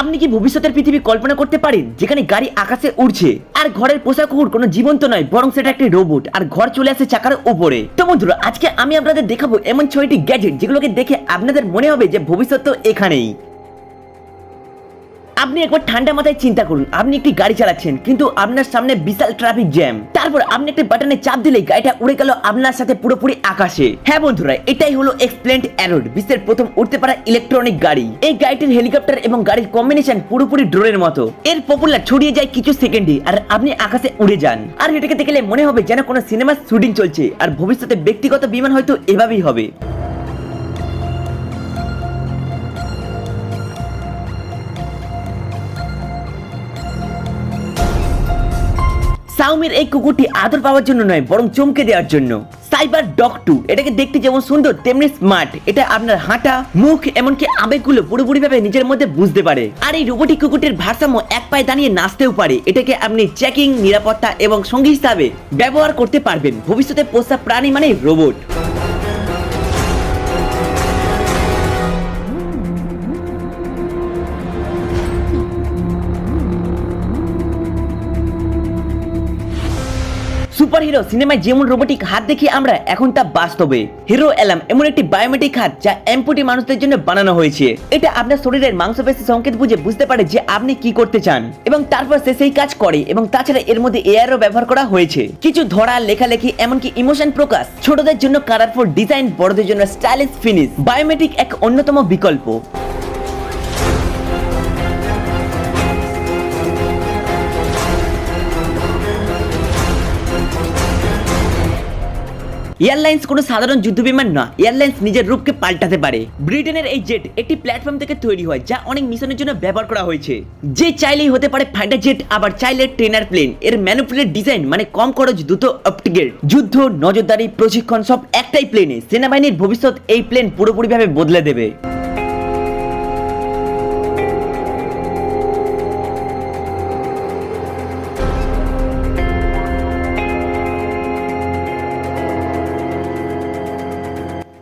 আপনি কি ভবিষ্যতের পৃথিবী কল্পনা করতে পারেন? যেখানে গাড়ি আকাশে উড়ছে আর ঘরের পোশাক কুকুর কোনো জীবন্ত নয়, বরং সেটা একটি রোবট আর ঘর চলে আসে চাকার উপরে। তো বন্ধুরা, আজকে আমি আপনাদের দেখাবো এমন ছয়টি গ্যাজেট যেগুলোকে দেখে আপনাদের মনে হবে যে ভবিষ্যৎ তো এখানেই। আপনি একবার ঠান্ডা মাথায় চিন্তা করুন। আপনি একটি গাড়ি চালাচ্ছেন, কিন্তু আপনার সামনে বিশাল ট্রাফিক জ্যাম তারপর আপনি একটি বাটনে চাপ দিলেই গাড়িটা উড়ে গেল আপনার সাথে পুরোপুরি আকাশে। হ্যাঁ বন্ধুরা, এটাই হলো এক্সপ্লেন্ড অ্যারোড বিশ্বের প্রথম উঠতে পারা ইলেকট্রনিক গাড়ি। এই গাড়িটির হেলিকপ্টার এবং গাড়ির কম্বিনেশন পুরোপুরি ড্রোনের মতো। এর পপুলার ছড়িয়ে যায় কিছু সেকেন্ডে আর আপনি আকাশে উড়ে যান। আর এটাকে দেখলে মনে হবে যেন কোনো সিনেমার শুটিং চলছে, আর ভবিষ্যতে ব্যক্তিগত বিমান হয়তো এভাবেই হবে। সাউমির এই কুকুরটি আদর পাওয়ার জন্য নয়, বরং চমকে দেওয়ার জন্য। সাইবার ডগ টু, এটাকে দেখতে যেমন সুন্দর, তেমনি স্মার্ট। এটা আপনার হাঁটা, মুখ, এমনকি আবেগগুলো পুরোপুরি ভাবে নিজের মধ্যে বুঝতে পারে। আর এই রোবোটিক কুকুরটির ভারসাম্য এক পায়ে দাঁড়িয়ে নাচতেও পারে। এটাকে আপনি চেকিং নিরাপত্তা এবং সঙ্গী হিসাবে ব্যবহার করতে পারবেন। ভবিষ্যতে পোষা প্রাণী মানে রোবট সুপার হিরো সিনেমায় যেমন রোবোটিক হাত দেখি আমরা, এখন তা বাস্তবে। হিরো এলাম এমন একটি বায়োমেট্রিক হাত যা এমপুটি মানুষদের জন্য বানানো হয়েছে। এটা আপনার শরীরের মাংসপেশি সংকেত বুঝে বুঝতে পারে যে আপনি কি করতে চান। এবং তারপর সে সেই কাজ করে এবং তাছাড়া এর মধ্যে এআরও ব্যবহার করা হয়েছে। কিছু ধরা, লেখালেখি, এমনকি ইমোশন প্রকাশ, ছোটদের জন্য কালারফুল ডিজাইন বড়দের জন্য স্টাইলিশ ফিনিশ বায়োমেট্রিক এক অন্যতম বিকল্প। এয়ারলাইন্স কোনো সাধারণ যুদ্ধ বিমান না এয়ারলাইন্স নিজের রূপকে পাল্টাতে পারে। ব্রিটেনের এই জেট একটি প্ল্যাটফর্ম থেকে তৈরি হয়, যা অনেক মিশনের জন্য ব্যবহার করা হয়েছে। যে চাইলেই হতে পারে ফাইটার জেট, আবার চাইলে ট্রেনার প্লেন। এর ম্যানুপুলেট ডিজাইন মানে কম খরচ, দ্রুত অপটিকেট যুদ্ধ, নজরদারি, প্রশিক্ষণ সব একটাই প্লেনে সেনাবাহিনীর ভবিষ্যৎ এই প্লেন পুরোপুরিভাবে বদলে দেবে।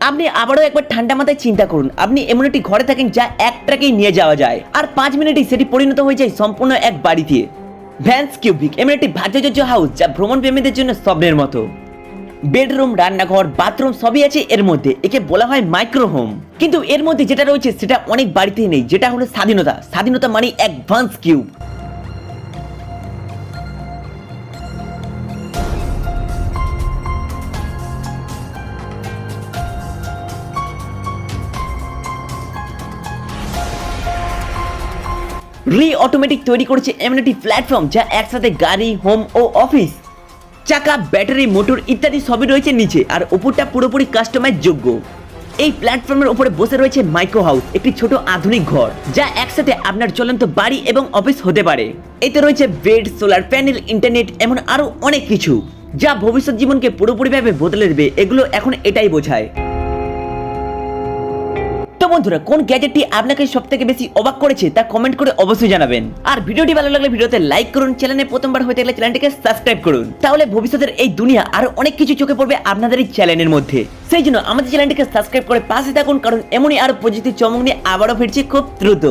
আপনি আবারও একবার ঠান্ডা মাথায় চিন্তা করুন। আপনি এমন একটি ঘরে থাকেন যা এক ট্রাকেই নিয়ে যাওয়া যায়। আর পাঁচ মিনিটেই সেটি পরিণত হয়ে যায় সম্পূর্ণ এক বাড়িতে। ভ্যান্স কিউবিক এমন একটি ভাজ্যযোগ্য হাউস যা ভ্রমণ প্রেমীদের জন্য স্বপ্নের মতো। বেডরুম রান্নাঘর বাথরুম সবই আছে এর মধ্যে। একে বলা হয় মাইক্রো হোম কিন্তু এর মধ্যে যেটা রয়েছে সেটা অনেক বাড়িতেই নেই, যেটা হলো স্বাধীনতা। স্বাধীনতা মানে অ্যাডভান্স কিউব রি অটোমেটিক তৈরি করেছে এমন একটি প্ল্যাটফর্ম যা একসাথে গাড়ি হোম ও অফিস চাকা ব্যাটারি মোটর ইত্যাদি সবই রয়েছে নিচে আর উপরটা পুরোপুরি কাস্টমাইজ যোগ্য। এই প্ল্যাটফর্মের উপরে বসে রয়েছে মাইক্রো হাউস একটি ছোট আধুনিক ঘর, যা একসাথে আপনার চলন্ত বাড়ি এবং অফিস হতে পারে। এতে রয়েছে বেড সোলার প্যানেল ইন্টারনেট এমন আরও অনেক কিছু, যা ভবিষ্যৎ জীবনকে পুরোপুরিভাবে বদলে দেবে। এগুলো এখন এটাই বোঝায়। তো বন্ধুরা, কোন গ্যাজেটটি আপনাকে সব থেকে বেশি অবাক করেছে তা কমেন্ট করে অবশ্যই জানাবেন। আর ভিডিওটি ভালো লাগলে ভিডিওতে লাইক করুন চ্যানেলে প্রথমবার হয়ে থাকলে চ্যানেলটিকে সাবস্ক্রাইব করুন। তাহলে ভবিষ্যতের এই দুনিয়া আরও অনেক কিছু চোখে পড়বে আপনাদের এই চ্যানেলের মধ্যে। সেই জন্য আমাদের চ্যানেলটিকে সাবস্ক্রাইব করে পাশে থাকুন, কারণ এমনই আরও প্রযুক্তির চমক নিয়ে আবারও ফিরছে খুব দ্রুত।